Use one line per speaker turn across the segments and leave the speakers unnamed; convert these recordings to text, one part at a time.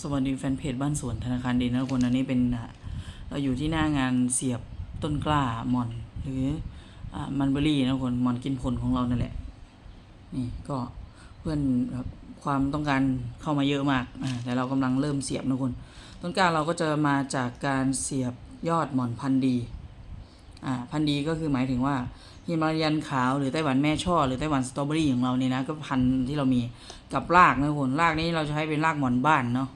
สวัสดีแฟนเพจบ้านสวนธนาคารดินนะทุกคนอันนี้เป็นเราอยู่ที่หน้างานเสียบต้นกล้าหมอน หรืออมันเบอรี่นะทุกคนหมอนกินผลของเรานั่นแหละนี่ก็เพื่อนความต้องการเข้ามาเยอะมากแต่เรากำลังเริ่มเสียบนะทุกคน ต้นกล้าเราก็จะมาจากการเสียบยอดหมอนพันธุ์ดี อ่าพันธุ์ดีก็คือหมายถึงว่าฮิมาลายันขาวหรือไต้หวันแม่ช่อหรือไต้หวันสตรอเบอรี่ของเราเนี่ยนะก็พันธุ์ที่เรามีกับรากนะทุกคนรากนี้เราจะใช้เป็นรากหมอนบ้านเนาะ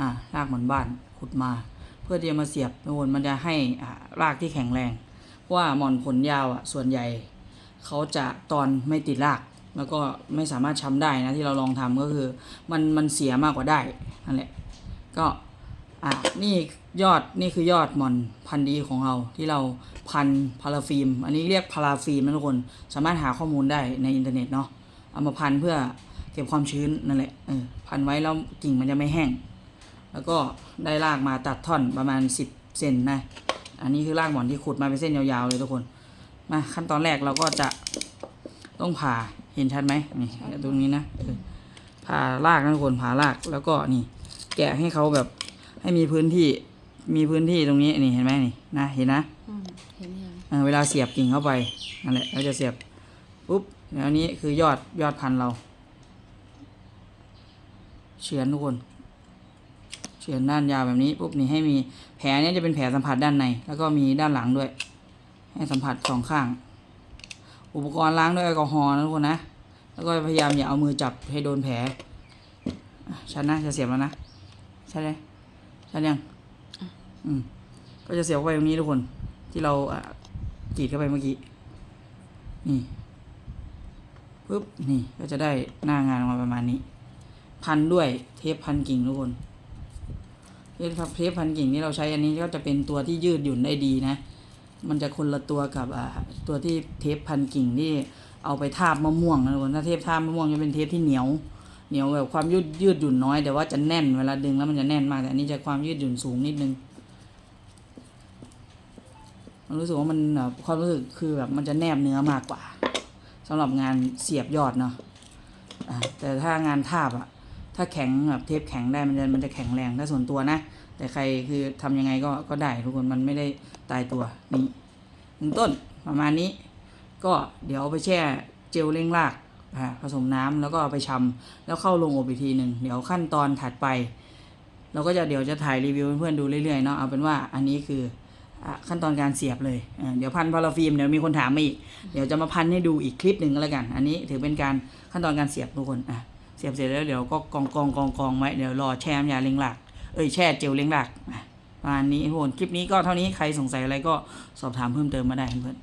อ่ารากหมอนบ้านขุดมา เพื่อที่จะมาเสียบทุกคนมันจะให้อ่ารากที่แข็งแรงเพราะว่าหมอนผลยาวอะส่วนใหญ่เขาจะตอนไม่ติดรากแล้วก็ไม่สามารถช้ำได้นะที่เราลองทำก็คือมันมันเสียมากกว่าได้นั่นแหละก็ อะนี่ยอดนี่คือยอดหมอนพันดีของเราที่เราพันพาราฟิล์มอันนี้เรียกพาราฟิล์มนะทุกคนสามารถหาข้อมูลได้ในอินเทอร์เน็ตเนาะเอามาพันเพื่อเก็บความชื้นนั่นแหละเออพันไว้แล้วกิ่งมันจะไม่แห้ง แล้วก็ได้รากมาตัดท่อนประมาณ 10เซนนะอันนี้คือรากหมอนที่ขุดมาเป็นเส้นยาวๆเลยทุกคนมาขั้นตอนแรกเราก็จะต้องผ่าเห็นชัดไหมนี่ตรงนี้นะผ่ารากนะทุกคนผ่ารากแล้วก็นี่แกะให้เขาแบบ ให้มีพื้นที่มีพื้นที่ตรงนี้นี่เห็นไหมนี่นะเห็นนะ
อืมเห็นยัง
เออเวลาเสียบกิ่งเข้าไปนั่นแหละเราจะเสียบปุ๊บแล้วนี้คือยอดยอดพันธุ์เรา เฉือนทุกคนเฉือนด้านยาวแบบนี้ปุ๊บนี่ให้มีแผลเนี้ยจะเป็นแผลสัมผัสด้านใน แล้วก็มีด้านหลังด้วย ให้สัมผัสสองข้าง อุปกรณ์ล้างด้วยแอลกอฮอล์นะทุกคนนะแล้วก็พยายามอย่าเอามือจับให้โดนแผลอะชัดนะจะเสียบแล้วนะใช่ไหม ชัดยังอืมก็จะเสียบเข้าไปตรงนี้ทุกคน ที่เราอะกรีดเข้าไปเมื่อกี้ นี่ปุ๊บ นี่ ก็จะได้หน้างานออกมาประมาณนี้ พันด้วยเทปพันกิ่งทุกคนเทปเทปพันกิ่งที่เราใช้อันนี้ก็จะเป็นตัวที่ยืดหยุ่นได้ดีนะ มันจะคนละตัวกับอ่าตัวที่เทปพันกิ่งที่เอาไปทาบมะม่วงนะทุกคน ถ้าเทปทาบมะม่วงจะเป็นเทปที่เหนียว เหนียวแบบความยืดยืดหยุ่นน้อยแต่ว่าจะแน่นเวลาดึงแล้วมันจะแน่นมากแต่อันนี้จะความยืดหยุ่นสูงนิดนึงมันรู้สึกว่ามันแบบความรู้สึกคือแบบมันจะแนบเนื้อมากกว่าสำหรับงานเสียบยอดเนาะแต่ถ้างานทาบอะถ้าแข็งแบบเทปแข็งได้มันจะมันจะแข็งแรงถ้าส่วนตัวนะ แต่ใครคือทำยังไงก็ก็ได้ทุกคนมันไม่ได้ตายตัวนี่หนึ่งต้นประมาณนี้ ก็เดี๋ยวเอาไปแช่เจลเร่งราก ผสมน้ำแล้วก็เอาไปชำแล้วเข้าลงอบอีกทีหนึ่งเดี๋ยวขั้นตอนถัดไป เราก็จะเดี๋ยวจะถ่ายรีวิวเพื่อนๆดูเรื่อยๆเนาะเอาเป็นว่าอันนี้คืออขั้นตอนการเสียบเลย เดี๋ยวพันพาราฟิล์มเดี๋ยวมีคนถามมาอีก เดี๋ยวจะมาพันให้ดูอีกคลิปหนึ่งก็แล้วกัน อันนี้ถือเป็นการขั้นตอนการเสียบทุกคนอะเสียบเสร็จแล้วเดี๋ยวก็กองกองกองกองไว้เดี๋ยวรอแช่น้ำยาเล้งหลัก เอ้ยแช่เจลเล้งหลักอะประมาณนี้ทุกคนคลิปนี้ก็เท่านี้ใครสงสัยอะไรก็สอบถามเพิ่มเติมมาได้เพื่อน